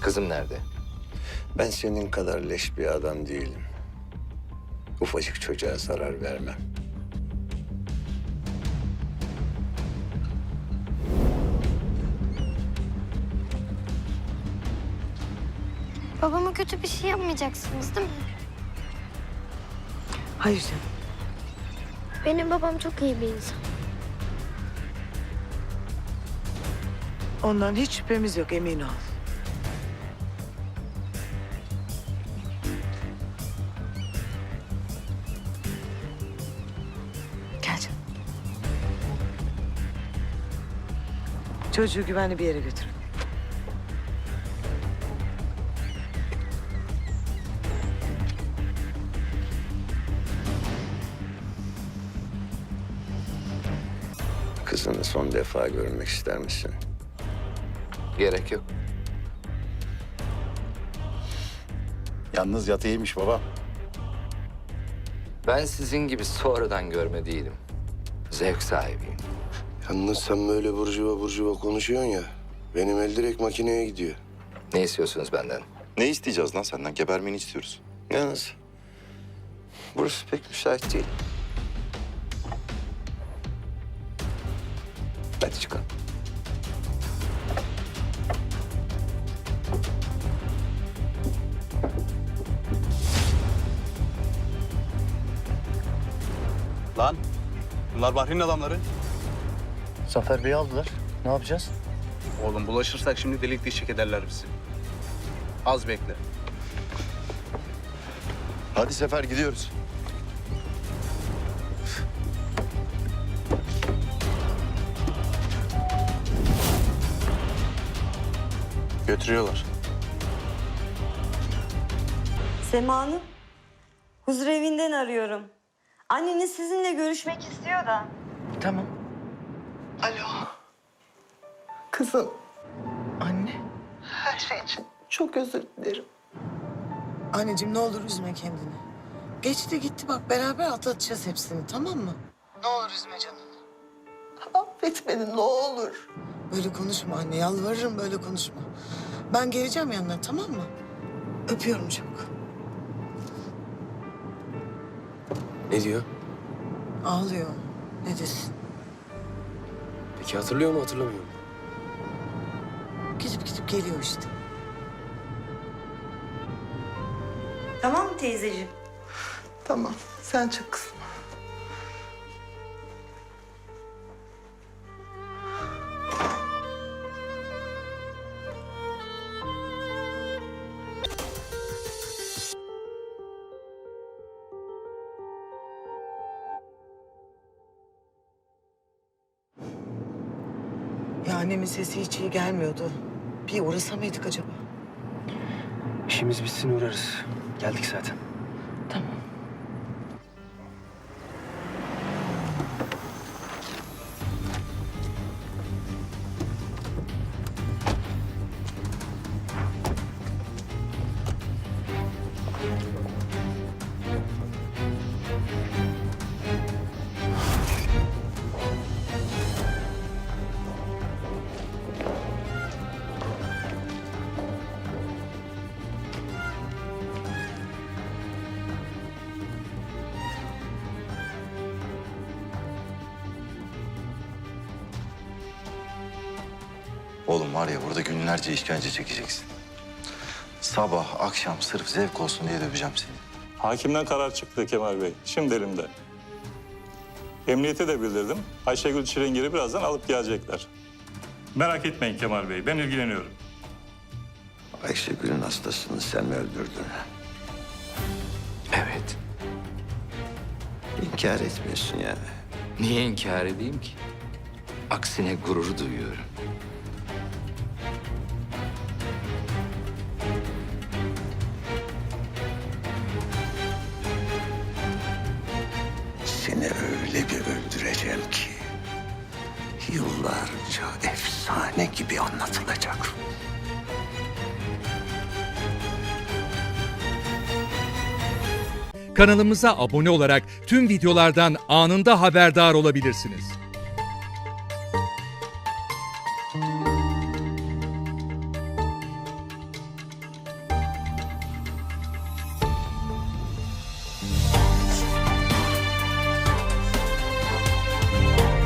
Kızım nerede? Ben senin kadar leş bir adam değilim. Ufacık çocuğa zarar vermem. Babama kötü bir şey yapmayacaksınız değil mi? Hayır canım. Benim babam çok iyi bir insan. Ondan hiç şüphemiz yok emin ol. Çocuğu güvenli bir yere götürün. Kızını son defa görmek ister misin? Gerek yok. Yalnız yatı iyiymiş baba. Ben sizin gibi sonradan görme değilim. Zevk sahibiyim. Yalnız sen böyle burjuva burjuva konuşuyorsun ya. Benim el direkt makineye gidiyor. Ne istiyorsunuz benden? Ne isteyeceğiz lan senden? Gebermeni istiyoruz. Yalnız burası pek müsait değil. Hadi çıkalım. Lan bunlar Bahri'nin adamları. Zafer Bey'i aldılar. Ne yapacağız? Oğlum bulaşırsak şimdi delik dişik ederler bizi. Az bekle. Hadi Sefer gidiyoruz. Götürüyorlar. Sema Hanım, huzur evinden arıyorum. Anneniz sizinle görüşmek istiyor da. Tamam. Kızım, Anne. her şey için çok özür dilerim. Anneciğim ne olur üzme kendini. Geçti gitti bak beraber atlatacağız hepsini tamam mı? Ne olur üzme canını. Affet beni ne olur. Böyle konuşma anne yalvarırım böyle konuşma. Ben geleceğim yanına tamam mı? Öpüyorum çok. Ne diyor? Ağlıyor. Ne desin? Peki hatırlıyor mu hatırlamıyor mu? Gidip gidip geliyor işte. Tamam mı teyzeciğim? Tamam, sen çık kızım. Annemin sesi hiç iyi gelmiyordu. Bir uğrasa mıydık acaba? İşimiz bitsin uğrarız. Geldik zaten. Tamam. Oğlum var ya burada günlerce işkence çekeceksin. Sabah, akşam sırf zevk olsun diye döveceğim seni. Hakimden karar çıktı Kemal Bey. Şimdi elimde. Emniyete de bildirdim. Ayşegül Çilingir'i birazdan alıp gelecekler. Merak etmeyin Kemal Bey, ben ilgileniyorum. Ayşegül'ün hastasını sen mi öldürdün? Evet. İnkar etmiyorsun yani. Niye inkar edeyim ki? Aksine gurur duyuyorum. Öyle bir öldüreceğim ki... ...yıllarca efsane gibi anlatılacak. Kanalımıza abone olarak tüm videolardan anında haberdar olabilirsiniz.